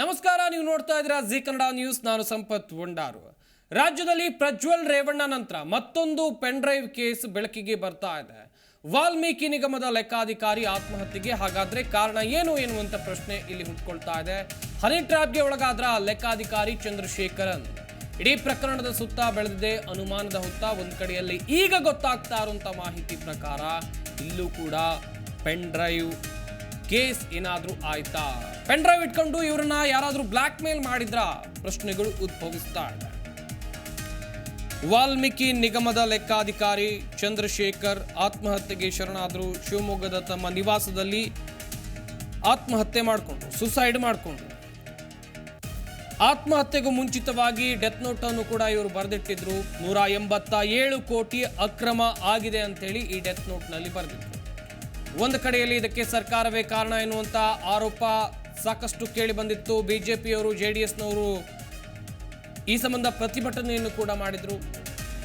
ನಮಸ್ಕಾರ, ನೀವು ನೋಡ್ತಾ ಇದ್ದೀರಾ ಜಿ ಕನ್ನಡ ನ್ಯೂಸ್, ನಾನು ಸಂಪತ್ ವಂಡಾರು ರಾಜ್ಯದಲ್ಲಿ ಪ್ರಜ್ವಲ್ ರೇವಣ್ಣ ನಂತರ ಮತ್ತೊಂದು ಪೆನ್ ಡ್ರೈವ್ ಕೇಸ್ ಬೆಳಕಿಗೆ ಬರ್ತಾ ಇದೆ. ವಾಲ್ಮೀಕಿ ನಿಗಮದ ಲೆಕ್ಕಾಧಿಕಾರಿ ಆತ್ಮಹತ್ಯೆಗೆ ಹಾಗಾದ್ರೆ ಕಾರಣ ಏನು ಎನ್ನುವಂತ ಪ್ರಶ್ನೆ ಇಲ್ಲಿ ಹುಟ್ಕೊಳ್ತಾ ಇದೆ. ಹನಿ ಟ್ರ್ಯಾಪ್ಗೆ ಒಳಗಾದ್ರ ಲೆಕ್ಕಾಧಿಕಾರಿ ಚಂದ್ರಶೇಖರನ್. ಇಡೀ ಪ್ರಕರಣದ ಸುತ್ತ ಬೆಳೆದಿದೆ ಅನುಮಾನದ ಹೊತ್ತ. ಒಂದ್ ಕಡೆಯಲ್ಲಿ ಈಗ ಗೊತ್ತಾಗ್ತಾ ಇರುವಂತ ಮಾಹಿತಿ ಪ್ರಕಾರ ಇಲ್ಲೂ ಕೂಡ ಪೆನ್ ಡ್ರೈವ್ ಕೇಸ್ ಏನಾದರೂ ಆಯ್ತಾ? ಪೆನ್ ಡ್ರೈವ್ ಇಟ್ಕೊಂಡು ಇವರನ್ನ ಯಾರಾದ್ರೂ ಬ್ಲ್ಯಾಕ್ ಮೇಲ್ ಮಾಡಿದ್ರ? ಪ್ರಶ್ನೆಗಳು ಉದ್ಭವಿಸ್ತಾ ವಾಲ್ಮೀಕಿ ನಿಗಮದ ಲೆಕ್ಕಾಧಿಕಾರಿ ಚಂದ್ರಶೇಖರ್ ಆತ್ಮಹತ್ಯೆಗೆ ಶರಣಾದ್ರು ಶಿವಮೊಗ್ಗದ ತಮ್ಮ ನಿವಾಸದಲ್ಲಿ ಆತ್ಮಹತ್ಯೆ ಮಾಡಿಕೊಂಡ್ರು, ಸುಸೈಡ್ ಮಾಡಿಕೊಂಡ್ರು. ಆತ್ಮಹತ್ಯೆಗೂ ಮುಂಚಿತವಾಗಿ ಡೆತ್ ನೋಟ್ ಅನ್ನು ಕೂಡ ಇವರು ಬರೆದಿಟ್ಟಿದ್ರು. ನೂರ ಎಂಬತ್ತ ಏಳು ಕೋಟಿ ಅಕ್ರಮ ಆಗಿದೆ ಅಂತೇಳಿ ಈ ಡೆತ್ ನೋಟ್ನಲ್ಲಿ ಬರೆದಿದ್ರು ಒಂದು ಕಡೆಯಲ್ಲಿ ಇದಕ್ಕೆ ಸರ್ಕಾರವೇ ಕಾರಣ ಎನ್ನುವಂತ ಆರೋಪ ಸಾಕಷ್ಟು ಕೇಳಿ ಬಂದಿತ್ತು. ಬಿಜೆಪಿಯವರು ಜೆ ಡಿ ಎಸ್ನವರು ಈ ಸಂಬಂಧ ಪ್ರತಿಭಟನೆಯನ್ನು ಕೂಡ ಮಾಡಿದ್ರು.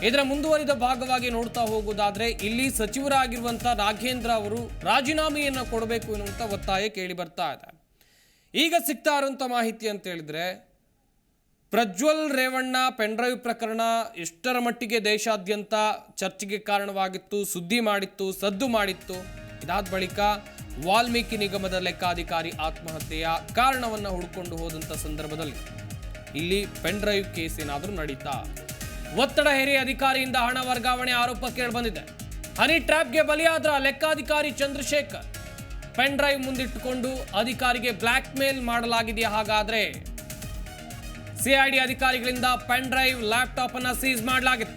ಇದರ ಮುಂದುವರಿದ ಭಾಗವಾಗಿ ನೋಡ್ತಾ ಹೋಗುವುದಾದ್ರೆ ಇಲ್ಲಿ ಸಚಿವರಾಗಿರುವಂತ ರಾಘೇಂದ್ರ ಅವರು ರಾಜೀನಾಮೆಯನ್ನು ಕೊಡಬೇಕು ಎನ್ನುವಂತ ಒತ್ತಾಯ ಕೇಳಿ ಬರ್ತಾ ಇದೆ. ಈಗ ಸಿಗ್ತಾ ಇರುವಂತ ಮಾಹಿತಿ ಅಂತ ಹೇಳಿದ್ರೆ, ಪ್ರಜ್ವಲ್ ರೇವಣ್ಣ ಪೆಂಡ್ರೈವ್ ಪ್ರಕರಣ ಎಷ್ಟರ ಮಟ್ಟಿಗೆ ದೇಶಾದ್ಯಂತ ಚರ್ಚೆಗೆ ಕಾರಣವಾಗಿತ್ತು, ಸುದ್ದಿ ಮಾಡಿತ್ತು, ಸದ್ದು ಮಾಡಿತ್ತು? ಇದಾದ ಬಳಿಕ ವಾಲ್ಮೀಕಿ ನಿಗಮದ ಲೆಕ್ಕಾಧಿಕಾರಿ ಆತ್ಮಹತ್ಯೆಯ ಕಾರಣವನ್ನ ಹುಡುಕೊಂಡು ಹೋದಂಥ ಸಂದರ್ಭದಲ್ಲಿ ಇಲ್ಲಿ ಪೆನ್ಡ್ರೈವ್ ಕೇಸ್ ಏನಾದರೂ ನಡೀತಾ. ಒತ್ತಡ ಹೇರಿ ಅಧಿಕಾರಿಯಿಂದ ಹಣ ವರ್ಗಾವಣೆ ಆರೋಪ ಕೇಳಿಬಂದಿದೆ ಹನಿ ಟ್ರ್ಯಾಪ್ಗೆ ಬಲಿಯಾದ್ರ ಲೆಕ್ಕಾಧಿಕಾರಿ ಚಂದ್ರಶೇಖರ್. ಪೆನ್ ಡ್ರೈವ್ ಮುಂದಿಟ್ಟುಕೊಂಡು ಅಧಿಕಾರಿಗೆ ಬ್ಲ್ಯಾಕ್ ಮೇಲ್ ಮಾಡಲಾಗಿದೆಯಾ ಹಾಗಾದ್ರೆ? ಸಿಐಡಿ ಅಧಿಕಾರಿಗಳಿಂದ ಪೆನ್ ಡ್ರೈವ್ ಲ್ಯಾಪ್ಟಾಪ್ ಅನ್ನ ಸೀಸ್ ಮಾಡಲಾಗಿದೆ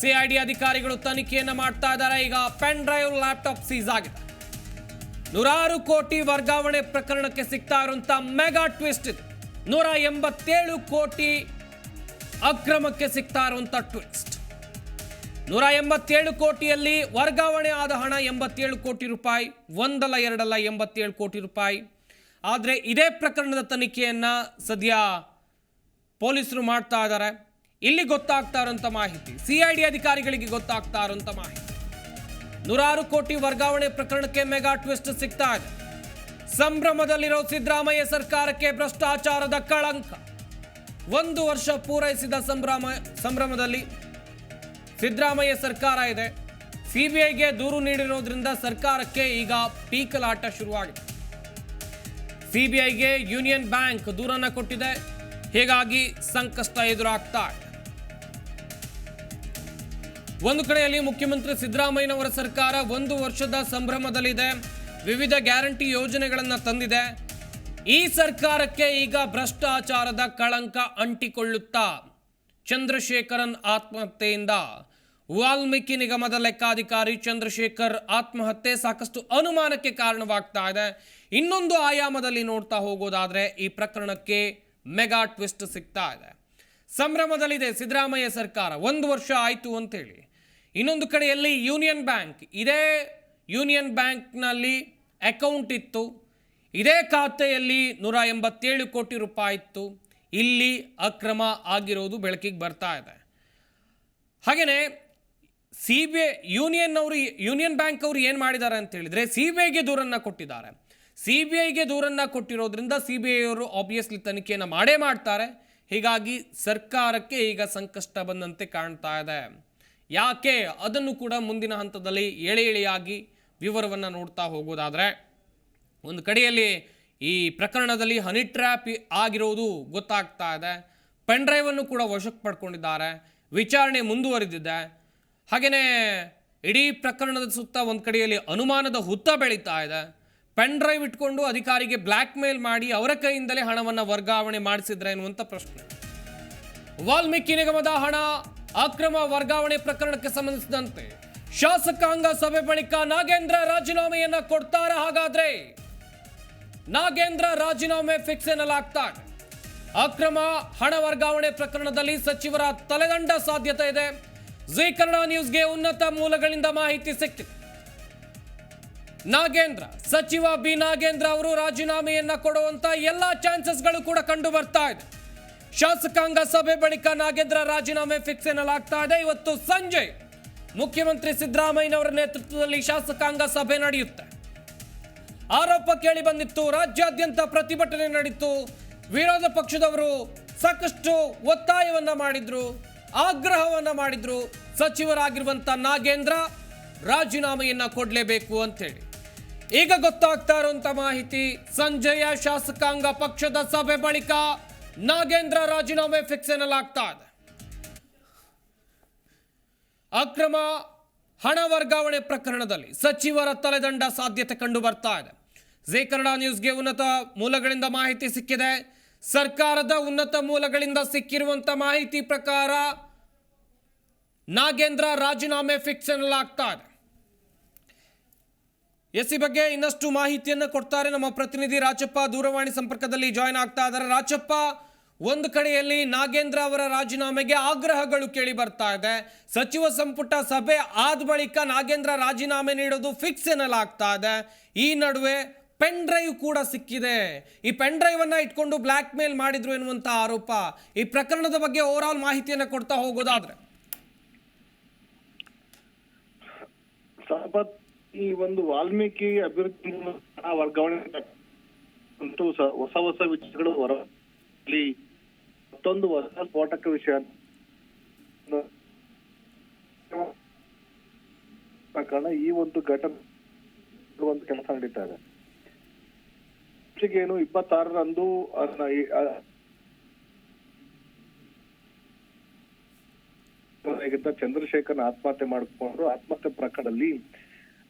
ಸಿಐಡಿ ಅಧಿಕಾರಿಗಳು ತನಿಖೆಯನ್ನು ಮಾಡ್ತಾ ಇದ್ದಾರೆ. ಈಗ ಪೆನ್ ಡ್ರೈವ್ ಲ್ಯಾಪ್ಟಾಪ್ ಸೀಸ್ ಆಗಿದೆ. ನೂರಾರು ಕೋಟಿ ವರ್ಗಾವಣೆ ಪ್ರಕರಣಕ್ಕೆ ಸಿಗ್ತಾ ಇರುವಂತಹ ಮೆಗಾ ಟ್ವಿಸ್ಟ್ ಇದು. ನೂರ ಎಂಬತ್ತೇಳು ಕೋಟಿ ಅಕ್ರಮಕ್ಕೆ ಸಿಗ್ತಾ ಇರುವಂತಹ ಟ್ವಿಸ್ಟ್. ನೂರ ಎಂಬತ್ತೇಳು ಕೋಟಿಯಲ್ಲಿ ವರ್ಗಾವಣೆ ಆದ ಹಣ ಎಂಬತ್ತೇಳು ಕೋಟಿ ರೂಪಾಯಿ, ಒಂದಲ್ಲ ಎರಡಲ್ಲ ಎಂಬತ್ತೇಳು ಕೋಟಿ ರೂಪಾಯಿ. ಆದರೆ ಇದೇ ಪ್ರಕರಣದ ತನಿಖೆಯನ್ನು ಸದ್ಯ ಪೊಲೀಸರು ಮಾಡ್ತಾ ಇದ್ದಾರೆ. ಇಲ್ಲಿ ಗೊತ್ತಾಗ್ತಾ ಇರೋಂಥ ಮಾಹಿತಿ ಸಿಐಡಿ ಅಧಿಕಾರಿಗಳಿಗೆ ಗೊತ್ತಾಗ್ತಾ ಇರೋಂಥ ಮಾಹಿತಿ. ನೂರಾರು ಕೋಟಿ ವರ್ಗಾವಣೆ ಪ್ರಕರಣಕ್ಕೆ ಮೆಗಾ ಟ್ವಿಸ್ಟ್ ಸಿಗ್ತಾ ಇದೆ. ಸಂಭ್ರಮದಲ್ಲಿರೋ ಸಿದ್ದರಾಮಯ್ಯ ಸರ್ಕಾರಕ್ಕೆ ಭ್ರಷ್ಟಾಚಾರದ ಕಳಂಕ. ಒಂದು ವರ್ಷ ಪೂರೈಸಿದ ಸಂಭ್ರಮ, ಸಂಭ್ರಮದಲ್ಲಿ ಸಿದ್ದರಾಮಯ್ಯ ಸರ್ಕಾರ ಇದೆ. ಸಿಬಿಐಗೆ ದೂರು ನೀಡಿರೋದ್ರಿಂದ ಸರ್ಕಾರಕ್ಕೆ ಈಗ ಪೀಕಲಾಟ ಶುರುವಾಗಿದೆ. ಸಿಬಿಐಗೆ ಯೂನಿಯನ್ ಬ್ಯಾಂಕ್ ದೂರನ್ನ ಕೊಟ್ಟಿದೆ. ಹೀಗಾಗಿ ಸಂಕಷ್ಟ ಎದುರಾಗ್ತಾ ಒಂದು ಕಡೆಯಲ್ಲಿ ಮುಖ್ಯಮಂತ್ರಿ ಸಿದ್ದರಾಮಯ್ಯನವರ ಸರ್ಕಾರ ಒಂದು ವರ್ಷದ ಸಂಭ್ರಮದಲ್ಲಿದೆ. ವಿವಿಧ ಗ್ಯಾರಂಟಿ ಯೋಜನೆಗಳನ್ನು ತಂದಿದೆ. ಈ ಸರ್ಕಾರಕ್ಕೆ ಈಗ ಭ್ರಷ್ಟಾಚಾರದ ಕಳಂಕ ಅಂಟಿಕೊಳ್ಳುತ್ತಾ ಚಂದ್ರಶೇಖರನ್ ಆತ್ಮಹತ್ಯೆಯಿಂದ. ವಾಲ್ಮೀಕಿ ನಿಗಮದ ಲೆಕ್ಕಾಧಿಕಾರಿ ಚಂದ್ರಶೇಖರ್ ಆತ್ಮಹತ್ಯೆ ಸಾಕಷ್ಟು ಅನುಮಾನಕ್ಕೆ ಕಾರಣವಾಗ್ತಾ ಇದೆ. ಇನ್ನೊಂದು ಆಯಾಮದಲ್ಲಿ ನೋಡ್ತಾ ಹೋಗೋದಾದ್ರೆ ಈ ಪ್ರಕರಣಕ್ಕೆ ಮೆಗಾ ಟ್ವಿಸ್ಟ್ ಸಿಗ್ತಾ ಇದೆ. ಸಂಭ್ರಮದಲ್ಲಿದೆ ಸಿದ್ದರಾಮಯ್ಯ ಸರ್ಕಾರ. ಒಂದು ವರ್ಷ ಆಯಿತು ಅಂತೇಳಿ. ಇನ್ನೊಂದು ಕಡೆಯಲ್ಲಿ ಯೂನಿಯನ್ ಬ್ಯಾಂಕ್. ಇದೇ ಯೂನಿಯನ್ ಬ್ಯಾಂಕ್ನಲ್ಲಿ ಅಕೌಂಟ್ ಇತ್ತು. ಇದೇ ಖಾತೆಯಲ್ಲಿ ನೂರ ಎಂಬತ್ತೇಳು ಕೋಟಿ ರೂಪಾಯಿ ಇತ್ತು. ಇಲ್ಲಿ ಅಕ್ರಮ ಆಗಿರೋದು ಬೆಳಕಿಗೆ ಬರ್ತಾ ಇದೆ. ಹಾಗೆಯೇ ಸಿ ಬಿ ಐ ಯೂನಿಯನ್ ಅವರು, ಯೂನಿಯನ್ ಬ್ಯಾಂಕ್ ಅವರು ಏನು ಮಾಡಿದ್ದಾರೆ ಅಂತ ಹೇಳಿದರೆ ಸಿ ಬಿ ಐಗೆ ದೂರನ್ನು ಕೊಟ್ಟಿದ್ದಾರೆ. ಸಿ ಬಿ ಐಗೆ ದೂರನ್ನು ಕೊಟ್ಟಿರೋದ್ರಿಂದ ಸಿ ಬಿ ಐ ಅವರು ಆಬ್ವಿಯಸ್ಲಿ ತನಿಖೆಯನ್ನು ಮಾಡೇ ಮಾಡ್ತಾರೆ. ಹೀಗಾಗಿ ಸರ್ಕಾರಕ್ಕೆ ಈಗ ಸಂಕಷ್ಟ ಬಂದಂತೆ ಕಾಣ್ತಾ ಇದೆ. ಯಾಕೆ ಅದನ್ನು ಕೂಡ ಮುಂದಿನ ಹಂತದಲ್ಲಿ ಎಳೆ ಎಳೆಯಾಗಿ ವಿವರವನ್ನು ನೋಡ್ತಾ ಹೋಗೋದಾದರೆ, ಒಂದು ಕಡೆಯಲ್ಲಿ ಈ ಪ್ರಕರಣದಲ್ಲಿ ಹನಿ ಟ್ರ್ಯಾಪ್ ಆಗಿರೋದು ಗೊತ್ತಾಗ್ತಾ ಇದೆ. ಪೆನ್ ಡ್ರೈವನ್ನು ಕೂಡ ವಶಕ್ಕೆ ಪಡ್ಕೊಂಡಿದ್ದಾರೆ. ವಿಚಾರಣೆ ಮುಂದುವರೆದಿದೆ. ಹಾಗೆಯೇ ಇಡೀ ಪ್ರಕರಣದ ಸುತ್ತ ಒಂದು ಕಡೆಯಲ್ಲಿ ಅನುಮಾನದ ಹುತ್ತ ಬೆಳೀತಾ ಇದೆ. ಪೆನ್ ಡ್ರೈವ್ ಇಟ್ಕೊಂಡು ಅಧಿಕಾರಿಗೆ ಬ್ಲ್ಯಾಕ್ ಮೇಲ್ ಮಾಡಿ ಅವರ ಕೈಯಿಂದಲೇ ಹಣವನ್ನು ವರ್ಗಾವಣೆ ಮಾಡಿಸಿದ್ರೆ ಎನ್ನುವಂಥ ಪ್ರಶ್ನೆ. ವಾಲ್ಮೀಕಿ ನಿಗಮದ ಹಣ ಅಕ್ರಮ ವರ್ಗಾವಣೆ ಪ್ರಕರಣಕ್ಕೆ ಸಂಬಂಧಿಸಿದಂತೆ ಶಾಸಕಾಂಗ ಸಭೆ ಬಳಿಕ ನಾಗೇಂದ್ರ ರಾಜೀನಾಮೆಯನ್ನ ಕೊಡ್ತಾರ. ಹಾಗಾದ್ರೆ ನಾಗೇಂದ್ರ ರಾಜೀನಾಮೆ ಫಿಕ್ಸ್ ಎನ್ನಲಾಗ್ತಾ ಇದೆ ಅಕ್ರಮ ಹಣ ವರ್ಗಾವಣೆ ಪ್ರಕರಣದಲ್ಲಿ ಸಚಿವರ ತಲೆದಂಡ ಸಾಧ್ಯತೆ ಇದೆ. ಜಿ ಕನ್ನಡ ನ್ಯೂಸ್ಗೆ ಉನ್ನತ ಮೂಲಗಳಿಂದ ಮಾಹಿತಿ ಸಿಕ್ಕಿದೆ. ನಾಗೇಂದ್ರ, ಸಚಿವ ಬಿ ನಾಗೇಂದ್ರ ಅವರು ರಾಜೀನಾಮೆಯನ್ನ ಕೊಡುವಂತ ಎಲ್ಲಾ ಚಾನ್ಸಸ್ಗಳು ಕೂಡ ಕಂಡು ಬರ್ತಾ ಇದೆ. ಶಾಸಕಾಂಗ ಸಭೆ ಬಳಿಕ ನಾಗೇಂದ್ರ ರಾಜೀನಾಮೆ ಫಿಕ್ಸ್ ಎನ್ನಲಾಗ್ತಾ ಇದೆ. ಇವತ್ತು ಸಂಜೆ ಮುಖ್ಯಮಂತ್ರಿ ಸಿದ್ದರಾಮಯ್ಯನವರ ನೇತೃತ್ವದಲ್ಲಿ ಶಾಸಕಾಂಗ ಸಭೆ ನಡೆಯುತ್ತೆ. ಆರೋಪ ಕೇಳಿ ಬಂದಿತ್ತು, ರಾಜ್ಯಾದ್ಯಂತ ಪ್ರತಿಭಟನೆ ನಡೆಯಿತು ವಿರೋಧ ಪಕ್ಷದವರು ಸಾಕಷ್ಟು ಒತ್ತಾಯವನ್ನ ಮಾಡಿದ್ರು, ಆಗ್ರಹವನ್ನ ಮಾಡಿದ್ರು. ಸಚಿವರಾಗಿರುವಂತ ನಾಗೇಂದ್ರ ರಾಜೀನಾಮೆಯನ್ನ ಕೊಡಲೇಬೇಕು ಅಂತೇಳಿ. ಈಗ ಗೊತ್ತಾಗ್ತಾ ಇರುವಂತ ಮಾಹಿತಿ, ಸಂಜೆಯ ಶಾಸಕಾಂಗ ಪಕ್ಷದ ಸಭೆ ಬಳಿಕ ನಾಗೇಂದ್ರ ರಾಜೀನಾಮೆ ಫಿಕ್ಸ್ ಎನ್ನಲಾಗ್ತಾ ಇದೆ? ಅಕ್ರಮ ಹಣ ವರ್ಗಾವಣೆ ಪ್ರಕರಣದಲ್ಲಿ ಸಚಿವರ ತಲೆದಂಡ ಸಾಧ್ಯತೆ ಕಂಡು ಬರ್ತಾ ಇದೆ. ಜಿ ಕನ್ನಡ ನ್ಯೂಸ್ಗೆ ಉನ್ನತ ಮೂಲಗಳಿಂದ ಮಾಹಿತಿ ಸಿಕ್ಕಿದೆ. ಸರ್ಕಾರದ ಉನ್ನತ ಮೂಲಗಳಿಂದ ಸಿಕ್ಕಿರುವಂತ ಮಾಹಿತಿ ಪ್ರಕಾರ ನಾಗೇಂದ್ರ ರಾಜೀನಾಮೆ ಫಿಕ್ಸ್ ಎನ್ನಲಾಗ್ತಾ ಇದೆ. ಎಸ್ ಬಗ್ಗೆ ಇನ್ನಷ್ಟು ಮಾಹಿತಿಯನ್ನು ಕೊಡ್ತಾರೆ ನಮ್ಮ ಪ್ರತಿನಿಧಿ ರಾಜಪ್ಪ. ದೂರವಾಣಿ ಸಂಪರ್ಕದಲ್ಲಿ ಜಾಯ್ನ್ ಆಗ್ತಾ ಇದ್ದಾರೆ. ರಾಜಪ್ಪ, ಒಂದು ಕಡೆಯಲ್ಲಿ ನಾಗೇಂದ್ರ ಅವರ ರಾಜೀನಾಮೆಗೆ ಆಗ್ರಹಗಳು ಕೇಳಿ ಬರ್ತಾ ಇದೆ. ಸಚಿವ ಸಂಪುಟ ಸಭೆ ಆದ ಬಳಿಕ ನಾಗೇಂದ್ರ ರಾಜೀನಾಮೆ ನೀಡೋದು ಫಿಕ್ಸ್ ಎನ್ನಲಾಗ್ತಾ ಇದೆ. ಈ ನಡುವೆ ಪೆನ್ ಡ್ರೈವ್ ಕೂಡ ಸಿಕ್ಕಿದೆ. ಈ ಪೆನ್ ಡ್ರೈವ್ ಅನ್ನ ಇಟ್ಕೊಂಡು ಬ್ಲ್ಯಾಕ್ ಮೇಲ್ ಮಾಡಿದ್ರು ಎನ್ನುವಂತಹ ಆರೋಪ ಈ ಪ್ರಕರಣದ ಬಗ್ಗೆ ಓವರ್ ಆಲ್ ಮಾಹಿತಿಯನ್ನು ಕೊಡ್ತಾ ಹೋಗೋದಾದ್ರೆ. ಈ ಒಂದು ವಾಲ್ಮೀಕಿ ಅಭಿವೃದ್ಧಿ ವರ್ಗಾವಣೆ ಅಂತೂ ಹೊಸ ಹೊಸ ವಿಚಾರಗಳು ಹೊರ ಮತ್ತೊಂದು ಹೊಸ ಸ್ಫೋಟಕ ವಿಷಯ ಪ್ರಕರಣ ಈ ಒಂದು ಘಟನೆ ಒಂದು ಕೆಲಸ ನಡೀತಾ ಇದೆ. ಏನು ಇಪ್ಪತ್ತಾರರಂದು ಚಂದ್ರಶೇಖರ್ ಆತ್ಮಹತ್ಯೆ ಮಾಡಿಕೊಂಡ್ರು ಆತ್ಮಹತ್ಯೆ ಪ್ರಕರಣದಲ್ಲಿ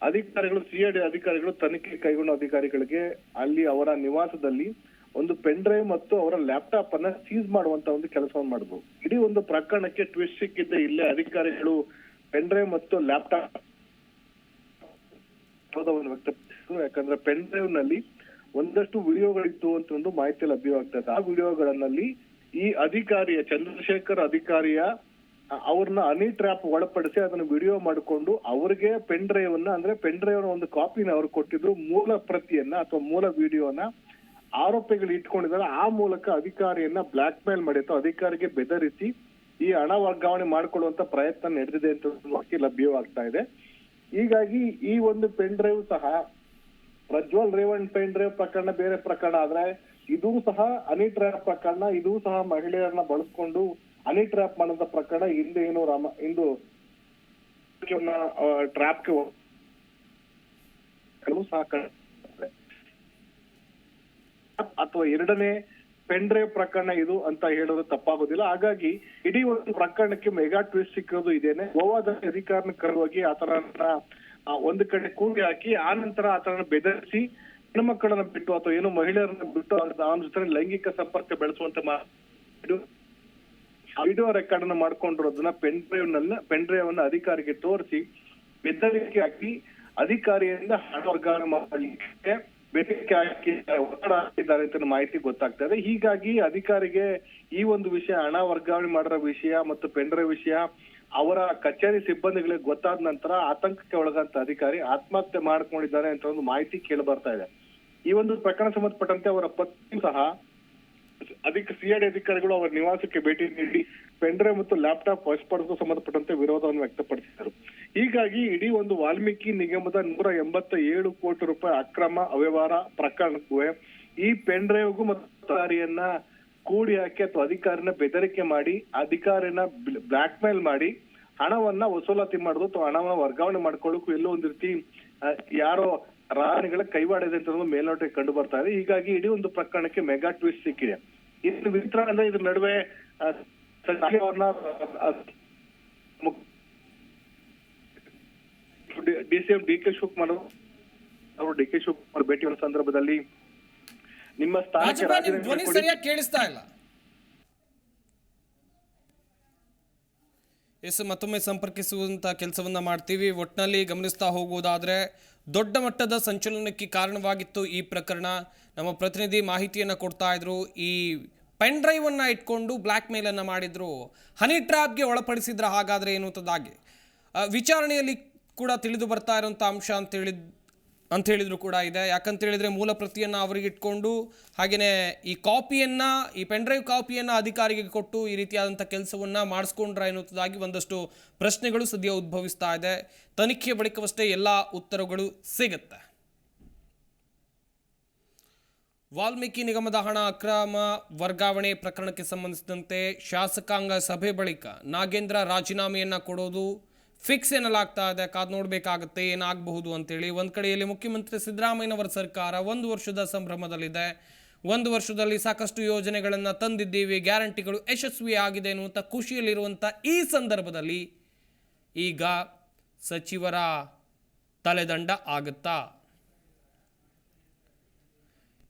ಅಧಿಕಾರಿಗಳು ಸಿಐಡಿ ಅಧಿಕಾರಿಗಳು ತನಿಖೆ ಕೈಗೊಂಡ ಅಧಿಕಾರಿಗಳಿಗೆ ಅಲ್ಲಿ ಅವರ ನಿವಾಸದಲ್ಲಿ ಒಂದು ಪೆನ್ ಡ್ರೈವ್ ಮತ್ತು ಅವರ ಲ್ಯಾಪ್ಟಾಪ್ ಅನ್ನ ಸೀಸ್ ಮಾಡುವಂತ ಒಂದು ಕೆಲಸವನ್ನು ಮಾಡಬಹುದು ಇಡೀ ಒಂದು ಪ್ರಕರಣಕ್ಕೆ ಟ್ವಿಸ್ಟ್ ಸಿಕ್ಕಿದ್ದೆ ಇಲ್ಲೇ ಅಧಿಕಾರಿಗಳು ಪೆನ್ ಡ್ರೈವ್ ಮತ್ತು ಲ್ಯಾಪ್ಟಾಪ್ ವ್ಯಕ್ತಪಡಿಸಿದ್ರು. ಯಾಕಂದ್ರೆ ಪೆನ್ ಡ್ರೈವ್ನಲ್ಲಿ ಒಂದಷ್ಟು ವಿಡಿಯೋಗಳಿತ್ತು ಅಂತ ಒಂದು ಮಾಹಿತಿ ಲಭ್ಯವಾಗ್ತದೆ ಆ ವಿಡಿಯೋಗಳಲ್ಲಿ ಈ ಅಧಿಕಾರಿಯ, ಚಂದ್ರಶೇಖರ್ ಅಧಿಕಾರಿಯ ಅವ್ರನ್ನ ಅನಿ ಟ್ರ್ಯಾಪ್ ಒಳಪಡಿಸಿ ಅದನ್ನ ವಿಡಿಯೋ ಮಾಡಿಕೊಂಡು ಅವ್ರಿಗೆ ಪೆನ್ ಡ್ರೈವ್ ಅನ್ನ ಅಂದ್ರೆ ಪೆನ್ ಡ್ರೈವ್ ಒಂದು ಕಾಪಿನ ಅವ್ರು ಕೊಟ್ಟಿದ್ರು ಮೂಲ ಪ್ರತಿಯನ್ನ ಅಥವಾ ಮೂಲ ವಿಡಿಯೋನ ಆರೋಪಿಗಳು ಇಟ್ಕೊಂಡಿದ್ದಾರೆ. ಆ ಮೂಲಕ ಅಧಿಕಾರಿಯನ್ನ ಬ್ಲಾಕ್ ಮೇಲ್ ಮಾಡಿತ್ತು. ಅಧಿಕಾರಿಗೆ ಬೆದರಿಸಿ ಈ ಹಣ ವರ್ಗಾವಣೆ ಮಾಡಿಕೊಳ್ಳುವಂತ ಪ್ರಯತ್ನ ನಡೆದಿದೆ ಅಂತ ಮಾಹಿತಿ ಲಭ್ಯವಾಗ್ತಾ ಇದೆ. ಹೀಗಾಗಿ ಈ ಒಂದು ಪೆನ್ ಡ್ರೈವ್ ಸಹ ಪ್ರಜ್ವಲ್ ರೇವಣ್ ಪೆನ್ ಡ್ರೈವ್ ಪ್ರಕರಣ ಬೇರೆ ಪ್ರಕರಣ ಆದ್ರೆ ಇದೂ ಸಹ ಅನಿ ಟ್ರ್ಯಾಪ್ ಪ್ರಕರಣ. ಇದೂ ಸಹ ಮಹಿಳೆಯರನ್ನ ಬಳಸ್ಕೊಂಡು ಹನಿ ಟ್ರ್ಯಾಪ್ ಮಾಡಿದ ಪ್ರಕರಣ ಇಂದು ಏನು ರಾಮ, ಇಂದು ಟ್ರ್ಯಾಪ್ಗೆ. ಅಥವಾ ಎರಡನೇ ಪೆನ್ ಡ್ರೈವ್ ಪ್ರಕರಣ ಇದು ಅಂತ ಹೇಳೋದು ತಪ್ಪಾಗೋದಿಲ್ಲ ಹಾಗಾಗಿ ಇಡೀ ಒಂದು ಪ್ರಕರಣಕ್ಕೆ ಮೆಗಾ ಟ್ವಿಸ್ಟ್ ಸಿಕ್ಕೋದು ಇದೇನೆ ಗೋವಾದ ಅಧಿಕಾರನ ಕರವಾಗಿ ಆತನ ಒಂದು ಕಡೆ ಕೂಗಿ ಹಾಕಿ, ಆ ನಂತರ ಆತನ ಬೆದರಿಸಿ ಹೆಣ್ಮಕ್ಕಳನ್ನ ಬಿಟ್ಟು ಅಥವಾ ಏನು ಮಹಿಳೆಯರನ್ನ ಬಿಟ್ಟು ಅವನ ಜೊತೆ ಲೈಂಗಿಕ ಸಂಪರ್ಕ ಬೆಳೆಸುವಂತ ವಿಡಿಯೋ ರೆಕಾರ್ಡ್ ಅನ್ನು ಮಾಡ್ಕೊಂಡಿರೋದನ್ನ ಪೆನ್ ಡ್ರೈವ್ನಲ್ಲಿ ಪೆನ್ ಡ್ರೈವ್ ಅನ್ನು ಅಧಿಕಾರಿಗೆ ತೋರಿಸಿ ಬೆದರಿಕೆ ಹಾಕಿ ಅಧಿಕಾರಿಯಿಂದ ಹಣ ವರ್ಗಾವಣೆ ಮಾಡಲಿಕ್ಕೆ ಬೆದರಿಕೆ ಹಾಕಿ ಒತ್ತಡ ಹಾಕಿದ್ದಾರೆ ಅಂತ ಮಾಹಿತಿ ಗೊತ್ತಾಗ್ತಾ ಇದೆ. ಹೀಗಾಗಿ ಅಧಿಕಾರಿಗೆ ಈ ಒಂದು ವಿಷಯ, ಹಣ ವರ್ಗಾವಣೆ ಮಾಡಿರೋ ವಿಷಯ ಮತ್ತು ಪೆನ್ ಡ್ರೈವ್ ವಿಷಯ ಅವರ ಕಚೇರಿ ಸಿಬ್ಬಂದಿಗಳಿಗೆ ಗೊತ್ತಾದ ನಂತರ ಆತಂಕಕ್ಕೆ ಒಳಗಂತ ಅಧಿಕಾರಿ ಆತ್ಮಹತ್ಯೆ ಮಾಡ್ಕೊಂಡಿದ್ದಾರೆ ಅಂತ ಒಂದು ಮಾಹಿತಿ ಕೇಳಿ ಬರ್ತಾ ಇದೆ. ಈ ಒಂದು ಪ್ರಕರಣ ಸಂಬಂಧಪಟ್ಟಂತೆ ಅವರ ಪತ್ನಿ ಸಹ ಅದಕ್ಕೆ ಸಿಐಡಿ ಅಧಿಕಾರಿಗಳು ಅವರ ನಿವಾಸಕ್ಕೆ ಭೇಟಿ ನೀಡಿ ಪೆನ್ಡ್ರೈವ್ ಮತ್ತು ಲ್ಯಾಪ್ಟಾಪ್ ವಶಪಡಿಸಲು ಸಂಬಂಧಪಟ್ಟಂತೆ ವಿರೋಧವನ್ನು ವ್ಯಕ್ತಪಡಿಸಿದರು. ಹೀಗಾಗಿ ಇಡೀ ಒಂದು ವಾಲ್ಮೀಕಿ ನಿಗಮದ ನೂರ ಎಂಬತ್ತ ಏಳು ಕೋಟಿ ರೂಪಾಯಿ ಅಕ್ರಮ ಅವ್ಯವಹಾರ ಪ್ರಕರಣಕ್ಕೂ ಈ ಪೆಂಡ್ರೈವ್ಗೂ ಮತ್ತು ಅಧಿಕಾರಿಯನ್ನ ಕೂಡಿ ಹಾಕಿ ಅಥವಾ ಅಧಿಕಾರಿನ ಬೆದರಿಕೆ ಮಾಡಿ ಅಧಿಕಾರಿನ ಬ್ಲಾಕ್ ಮೇಲ್ ಮಾಡಿ ಹಣವನ್ನ ವಸೂಲಾತಿ ಮಾಡೋದು ಅಥವಾ ಹಣವನ್ನ ವರ್ಗಾವಣೆ ಮಾಡ್ಕೊಳ್ಳೋಕು ಎಲ್ಲೋ ಒಂದು ರೀತಿ ಯಾರೋ ರಾಣಿಗಳ ಕೈವಾಡ ಇದೆ ಅಂತ ಮೇಲ್ನೋಟ ಮೇಲ್ನೋಟಕ್ಕೆ ಕಂಡು ಬರ್ತಾ ಇದೆ. ಹೀಗಾಗಿ ಇಡೀ ಒಂದು ಪ್ರಕರಣಕ್ಕೆ ಮೆಗಾ ಟ್ವಿಸ್ಟ್ ಸಿಕ್ಕಿದೆ. ಇನ್ನು ವಿಚಿತ್ರ ಅಂದ್ರೆ ಇದ್ರ ನಡುವೆ ಅವ್ರನ್ನ D C M D K Shivakumar ಅವರು ಡಿ ಕೆ ಶಿವಕುಮಾರ್ ಭೇಟಿ ಸಂದರ್ಭದಲ್ಲಿ ನಿಮ್ಮ ಸ್ಥಾನಕ್ಕೆ ಕೇಳಿಸ್ತಾ ಇಲ್ಲ. ಎಸ್ ಮತ್ತೊಮ್ಮೆ ಸಂಪರ್ಕಿಸುವಂಥ ಕೆಲಸವನ್ನು ಮಾಡ್ತೀವಿ. ಒಟ್ಟಿನಲ್ಲಿ ಗಮನಿಸ್ತಾ ಹೋಗುವುದಾದರೆ ದೊಡ್ಡ ಮಟ್ಟದ ಸಂಚಲನಕ್ಕೆ ಕಾರಣವಾಗಿತ್ತು ಈ ಪ್ರಕರಣ. ನಮ್ಮ ಪ್ರತಿನಿಧಿ ಮಾಹಿತಿಯನ್ನು ಕೊಡ್ತಾ ಇದ್ರು. ಈ ಪೆನ್ ಡ್ರೈವನ್ನು ಇಟ್ಕೊಂಡು ಬ್ಲ್ಯಾಕ್ ಮೇಲನ್ನು ಮಾಡಿದರು. ಹನಿ ಟ್ರ್ಯಾಪ್ಗೆ ಒಳಪಡಿಸಿದ್ರ ಹಾಗಾದ್ರೆ ಏನು ಅಂತದಾಗಿ ವಿಚಾರಣೆಯಲ್ಲಿ ಕೂಡ ತಿಳಿದು ಬರ್ತಾ ಇರುವಂತ ಅಂಶ ಅಂತ ಹೇಳಿದ್ ಅಂತ ಹೇಳಿದ್ರು ಕೂಡ ಇದೆ. ಯಾಕಂತ ಹೇಳಿದ್ರೆ ಮೂಲ ಪ್ರತಿಯನ್ನು ಅವರಿಗೆ ಇಟ್ಕೊಂಡು ಹಾಗೆಯೇ ಈ ಕಾಪಿಯನ್ನ, ಈ ಪೆನ್ಡ್ರೈವ್ ಕಾಪಿಯನ್ನ ಅಧಿಕಾರಿಗೆ ಕೊಟ್ಟು ಈ ರೀತಿಯಾದಂಥ ಕೆಲಸವನ್ನ ಮಾಡಿಸ್ಕೊಂಡ್ರ ಎನ್ನುವುದಾಗಿ ಒಂದಷ್ಟು ಪ್ರಶ್ನೆಗಳು ಸದ್ಯ ಉದ್ಭವಿಸ್ತಾ ಇದೆ. ತನಿಖೆ ಬಳಿಕವಷ್ಟೇ ಎಲ್ಲ ಉತ್ತರಗಳು ಸಿಗುತ್ತೆ. ವಾಲ್ಮೀಕಿ ನಿಗಮದ ಹಣ ಅಕ್ರಮ ವರ್ಗಾವಣೆ ಪ್ರಕರಣಕ್ಕೆ ಸಂಬಂಧಿಸಿದಂತೆ ಶಾಸಕಾಂಗ ಸಭೆ ಬಳಿಕ ನಾಗೇಂದ್ರ ರಾಜೀನಾಮೆಯನ್ನು ಕೊಡೋದು ಫಿಕ್ಸ್ ಎನ್ನಲಾಗ್ತಾ ಇದೆ? ಕಾದ್ ನೋಡಬೇಕಾಗುತ್ತೆ, ಏನಾಗಬಹುದು ಅಂತೇಳಿ ಒಂದು ಕಡೆಯಲ್ಲಿ ಮುಖ್ಯಮಂತ್ರಿ ಸಿದ್ದರಾಮಯ್ಯನವರ ಸರ್ಕಾರ ಒಂದು ವರ್ಷದ ಸಂಭ್ರಮದಲ್ಲಿದೆ. ಒಂದು ವರ್ಷದಲ್ಲಿ ಸಾಕಷ್ಟು ಯೋಜನೆಗಳನ್ನು ತಂದಿದ್ದೀವಿ, ಗ್ಯಾರಂಟಿಗಳು ಯಶಸ್ವಿ ಆಗಿದೆ ಎನ್ನುವಂಥ ಖುಷಿಯಲ್ಲಿರುವಂಥ ಈ ಸಂದರ್ಭದಲ್ಲಿ ಈಗ ಸಚಿವರ ತಲೆದಂಡ ಆಗುತ್ತಾ?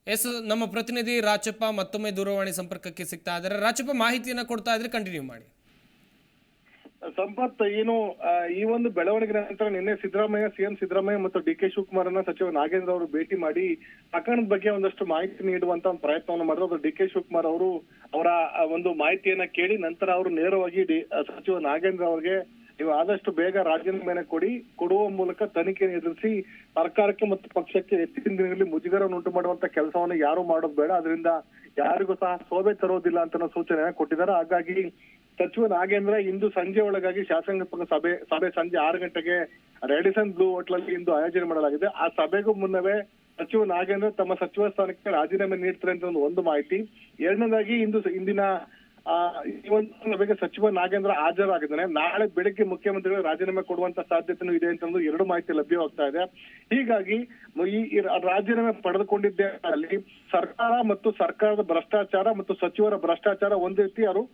ಎಸ್, ನಮ್ಮ ಪ್ರತಿನಿಧಿ ರಾಚಪ್ಪ ಮತ್ತೊಮ್ಮೆ ದೂರವಾಣಿ ಸಂಪರ್ಕಕ್ಕೆ ಸಿಗ್ತಾ ಇದ್ದಾರೆ. ರಾಚಪ್ಪ ಮಾಹಿತಿಯನ್ನು ಕೊಡ್ತಾ ಇದ್ರೆ ಕಂಟಿನ್ಯೂ ಮಾಡಿ. ಸಂಪತ್, ಏನು ಈ ಒಂದು ಬೆಳವಣಿಗೆ ನಂತರ ನಿನ್ನೆ ಸಿದ್ದರಾಮಯ್ಯ, ಸಿಎಂ ಸಿದ್ದರಾಮಯ್ಯ ಮತ್ತು ಡಿ ಕೆ ಶಿವಕುಮಾರನ್ನ ಸಚಿವ ನಾಗೇಂದ್ರ ಅವರು ಭೇಟಿ ಮಾಡಿ ಪ್ರಕರಣದ ಬಗ್ಗೆ ಒಂದಷ್ಟು ಮಾಹಿತಿ ನೀಡುವಂತ ಪ್ರಯತ್ನವನ್ನು ಮಾಡಿದ್ರು. ಡಿ ಕೆ ಶಿವಕುಮಾರ್ ಅವರು ಅವರ ಒಂದು ಮಾಹಿತಿಯನ್ನ ಕೇಳಿ ನಂತರ ಅವರು ನೇರವಾಗಿ ಸಚಿವ ನಾಗೇಂದ್ರ ಅವರಿಗೆ ನೀವು ಆದಷ್ಟು ಬೇಗ ರಾಜೀನಾಮೆನ ಕೊಡಿ, ಕೊಡುವ ಮೂಲಕ ತನಿಖೆ ಎದುರಿಸಿ, ಸರ್ಕಾರಕ್ಕೆ ಮತ್ತು ಪಕ್ಷಕ್ಕೆ ಹೆಚ್ಚಿನ ದಿನಗಳಲ್ಲಿ ಮುಜುಗರವನ್ನು ಉಂಟು ಮಾಡುವಂತ ಕೆಲಸವನ್ನು ಯಾರು ಮಾಡೋದು ಬೇಡ. ಅದರಿಂದ ಯಾರಿಗೂ ಸಹ ಶೋಭೆ ತರೋದಿಲ್ಲ ಅಂತ ಸೂಚನೆಯನ್ನು ಕೊಟ್ಟಿದ್ದಾರೆ. ಹಾಗಾಗಿ ಸಚಿವ ನಾಗೇಂದ್ರ ಇಂದು ಸಂಜೆ ಒಳಗಾಗಿ ಶಾಸಕಾಂಗ ಸಭೆ ಸಭೆ ಸಂಜೆ ಆರು ಗಂಟೆಗೆ ರೆಡಿಸನ್ ಬ್ಲೂ ಹೋಟ್ಲಲ್ಲಿ ಇಂದು ಆಯೋಜನೆ ಮಾಡಲಾಗಿದೆ. ಆ ಸಭೆಗೂ ಮುನ್ನವೇ ಸಚಿವ ನಾಗೇಂದ್ರ ತಮ್ಮ ಸಚಿವ ಸ್ಥಾನಕ್ಕೆ ರಾಜೀನಾಮೆ ನೀಡ್ತಾರೆ ಅಂತ ಒಂದು ಮಾಹಿತಿ. ಎರಡನೇದಾಗಿ ಇಂದು ಇಂದಿನ ಈ ಒಂದು ಸಭೆಗೆ ಸಚಿವ ನಾಗೇಂದ್ರ ಹಾಜರಾಗಿದ್ದಾನೆ ನಾಳೆ ಬೆಳಿಗ್ಗೆ ಮುಖ್ಯಮಂತ್ರಿಗಳು ರಾಜೀನಾಮೆ ಕೊಡುವಂತ ಸಾಧ್ಯತೆನೂ ಇದೆ ಅಂತ ಎರಡು ಮಾಹಿತಿ ಲಭ್ಯವಾಗ್ತಾ ಇದೆ. ಹೀಗಾಗಿ ಈ ರಾಜೀನಾಮೆ ಪಡೆದುಕೊಂಡಿದ್ದೇ ಅಲ್ಲಿ ಸರ್ಕಾರ ಮತ್ತು ಸರ್ಕಾರದ ಭ್ರಷ್ಟಾಚಾರ ಮತ್ತು ಸಚಿವರ ಭ್ರಷ್ಟಾಚಾರ ಒಂದೇ ರೀತಿ ಅವರು